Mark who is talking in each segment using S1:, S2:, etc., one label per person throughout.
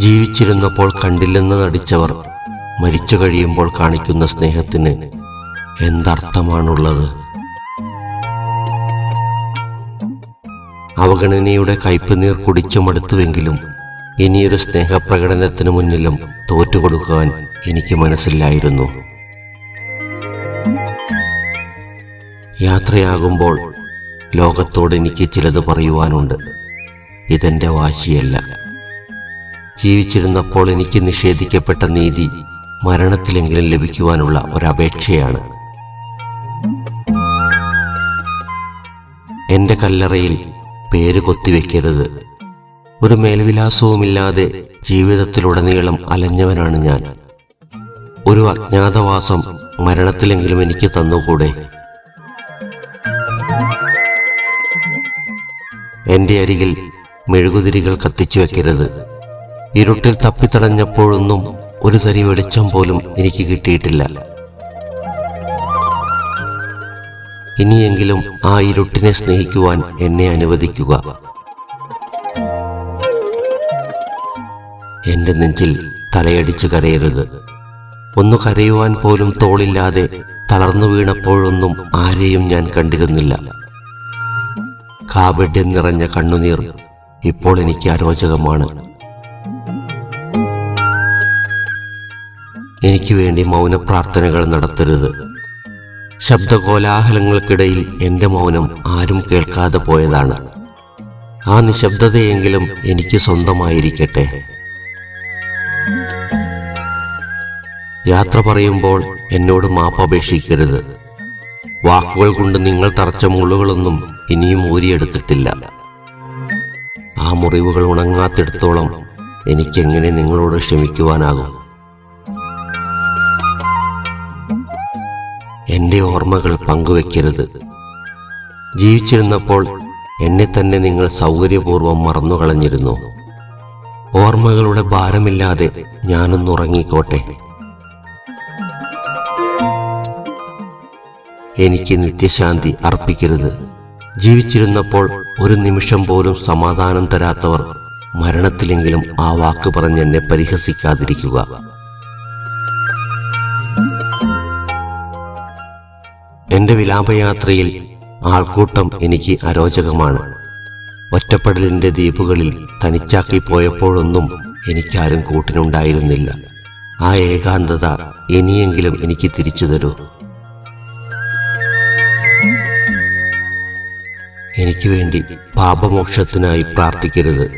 S1: ജീവിച്ചിരുന്നപ്പോൾ കണ്ടില്ലെന്ന് നടിച്ചവർ മരിച്ചു കഴിയുമ്പോൾ കാണിക്കുന്ന സ്നേഹത്തിന് എന്തർത്ഥമാണുള്ളത്? അവഗണനയുടെ കയ്പുനീർ കുടിച്ചു മടുത്തുവെങ്കിലും ഇനിയൊരു സ്നേഹപ്രകടനത്തിന് മുന്നിലും തോറ്റുകൊടുക്കുവാൻ എനിക്ക് മനസ്സില്ലായിരുന്നു. യാത്രയാകുമ്പോൾ ലോകത്തോട് എനിക്ക് ചിലത് പറയുവാനുണ്ട്. ഇതെന്റെ വാശിയല്ല. ജീവിച്ചിരുന്നപ്പോൾ എനിക്ക് നിഷേധിക്കപ്പെട്ട നീതി മരണത്തിലെങ്കിലും ലഭിക്കുവാനുള്ള ഒരപേക്ഷയാണ്. എന്റെ കല്ലറയിൽ പേര് കൊത്തിവെക്കരുത്. ഒരു മേൽവിലാസവുമില്ലാതെ ജീവിതത്തിലുടനീളം അലഞ്ഞവനാണ് ഞാൻ. ഒരു അജ്ഞാതവാസം മരണത്തിലെങ്കിലും എനിക്ക് തന്നുകൂടെ? എന്റെ അരികിൽ മെഴുകുതിരികൾ കത്തിച്ചു വെക്കരുത് ഇരുട്ടിൽ തപ്പിത്തടഞ്ഞപ്പോഴൊന്നും ഒരു തരി വെളിച്ചം പോലും എനിക്ക് കിട്ടിയിട്ടില്ല. ഇനിയെങ്കിലും ആ ഇരുട്ടിനെ സ്നേഹിക്കുവാൻ എന്നെ അനുവദിക്കുക. എന്റെ നെഞ്ചിൽ തലയടിച്ചു കരയരുത്. ഒന്ന് കരയുവാൻ പോലും തോളില്ലാതെ തളർന്നു വീണപ്പോഴൊന്നും ആരെയും ഞാൻ കണ്ടിരുന്നില്ല. കാബഡ്യം നിറഞ്ഞ കണ്ണുനീർ ഇപ്പോൾ എനിക്ക് അരോചകമാണ്. എനിക്ക് വേണ്ടി മൗനപ്രാർത്ഥനകൾ നടത്തരുത്. ശബ്ദകോലാഹലങ്ങൾക്കിടയിൽ എന്റെ മൗനം ആരും കേൾക്കാതെ പോയതാണ്. ആ നിശബ്ദതയെങ്കിലും എനിക്ക് സ്വന്തമായിരിക്കട്ടെ. യാത്ര പറയുമ്പോൾ എന്നോട് മാപ്പപേക്ഷിക്കരുത് വാക്കുകൾ കൊണ്ട് നിങ്ങൾ തറച്ച മുള്ളുകളൊന്നും ഇനിയും ഊരിയെടുത്തിട്ടില്ല. ആ മുറിവുകൾ ഉണങ്ങാത്തിടത്തോളം എനിക്കെങ്ങനെ നിങ്ങളോട് ക്ഷമിക്കുവാനാകും? എന്റെ ഓർമ്മകൾ പങ്കുവെക്കരുത്. ജീവിച്ചിരുന്നപ്പോൾ എന്നെ തന്നെ നിങ്ങൾ സൗകര്യപൂർവം മറന്നുകളഞ്ഞിരുന്നു. ഓർമ്മകളുടെ ഭാരമില്ലാതെ ഞാനൊന്നുറങ്ങിക്കോട്ടെ എനിക്ക് നിത്യശാന്തി അർപ്പിക്കരുത്. ജീവിച്ചിരുന്നപ്പോൾ ഒരു നിമിഷം പോലും സമാധാനം തരാത്തവർ മരണത്തിലെങ്കിലും ആ വാക്ക് പറഞ്ഞ് എന്നെ പരിഹസിക്കാതിരിക്കുക. എന്റെ വിലാപയാത്രയിൽ ആൾക്കൂട്ടം എനിക്ക് അരോചകമാണ്. ഒറ്റപ്പെടലിന്റെ ദ്വീപുകളിൽ തനിച്ചാക്കി പോയപ്പോഴൊന്നും എനിക്കാരും കൂട്ടിനുണ്ടായിരുന്നില്ല. ആ ഏകാന്തത ഇനിയെങ്കിലും എനിക്ക് തിരിച്ചു തരൂ. എനിക്ക് വേണ്ടി പാപമോക്ഷത്തിനായി പ്രാർത്ഥിക്കരുത്.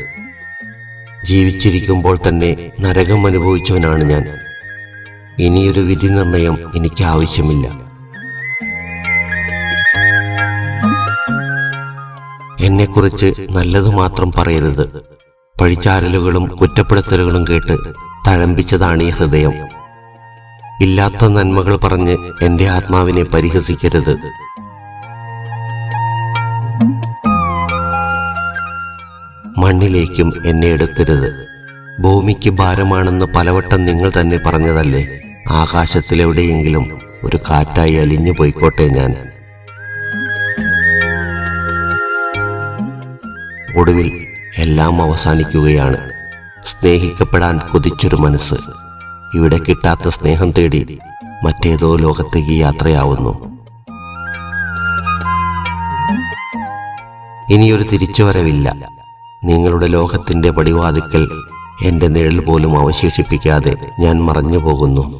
S1: ജീവിച്ചിരിക്കുമ്പോൾ തന്നെ നരകം അനുഭവിച്ചവനാണ് ഞാൻ. ഇനിയൊരു വിധി നിർണയം എനിക്ക് ആവശ്യമില്ല എന്നെക്കുറിച്ച് നല്ലത് മാത്രം പറയരുത്. പഴിച്ചാരലുകളും കുറ്റപ്പെടുത്തലുകളും കേട്ട് തഴമ്പിച്ചതാണ് ഈ ഹൃദയം. ഇല്ലാത്ത നന്മകൾ പറഞ്ഞ് എന്റെ ആത്മാവിനെ പരിഹസിക്കരുത്. മണ്ണിലേക്കും എന്നെ എടുക്കരുത്. ഭൂമിക്ക് ഭാരമാണെന്ന് പലവട്ടം നിങ്ങൾ തന്നെ പറഞ്ഞതല്ലേ? ആകാശത്തിലെവിടെയെങ്കിലും ഒരു കാറ്റായി അലിഞ്ഞു പോയിക്കോട്ടെ ഞാൻ. ഒടുവിൽ എല്ലാം അവസാനിക്കുകയാണ്. സ്നേഹിക്കപ്പെടാൻ കൊതിച്ചൊരു മനസ്സ്. ഇവിടെ കിട്ടാത്ത സ്നേഹം തേടി മറ്റേതോ ലോകത്തേക്ക് യാത്രയാവുന്നു. ഇനിയൊരു തിരിച്ചുവരവില്ല. നിങ്ങളുടെ ലോകത്തിന്റെ പടിവാതിക്കൽ എന്റെ നിഴൽ പോലും അവശേഷിപ്പിക്കാതെ ഞാൻ മറഞ്ഞു പോകുന്നു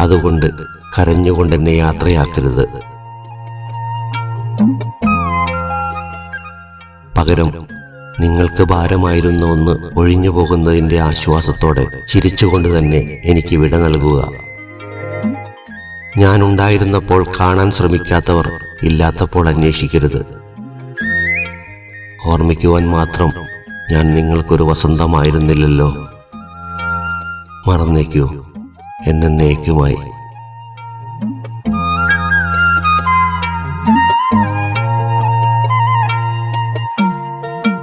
S1: അതുകൊണ്ട് കരഞ്ഞുകൊണ്ട് എന്നെ യാത്രയാക്കരുത്. പകരം നിങ്ങൾക്ക് ഭാരമായിരുന്ന ഒന്ന് ഒഴിഞ്ഞു പോകുന്നതിന്റെ ആശ്വാസത്തോടെ ചിരിച്ചുകൊണ്ട് തന്നെ എനിക്ക് വിട നൽകുക. ഞാൻ ഉണ്ടായിരുന്നപ്പോൾ കാണാൻ ശ്രമിക്കാത്തവർ ഇല്ലാത്തപ്പോൾ അന്വേഷിക്കരുത്. ഓർമ്മിക്കുവാൻ മാത്രം ഞാൻ നിങ്ങൾക്കൊരു വസന്തമായിരുന്നില്ലല്ലോ. മറന്നേക്കൂ. എന്നേക്കുമായി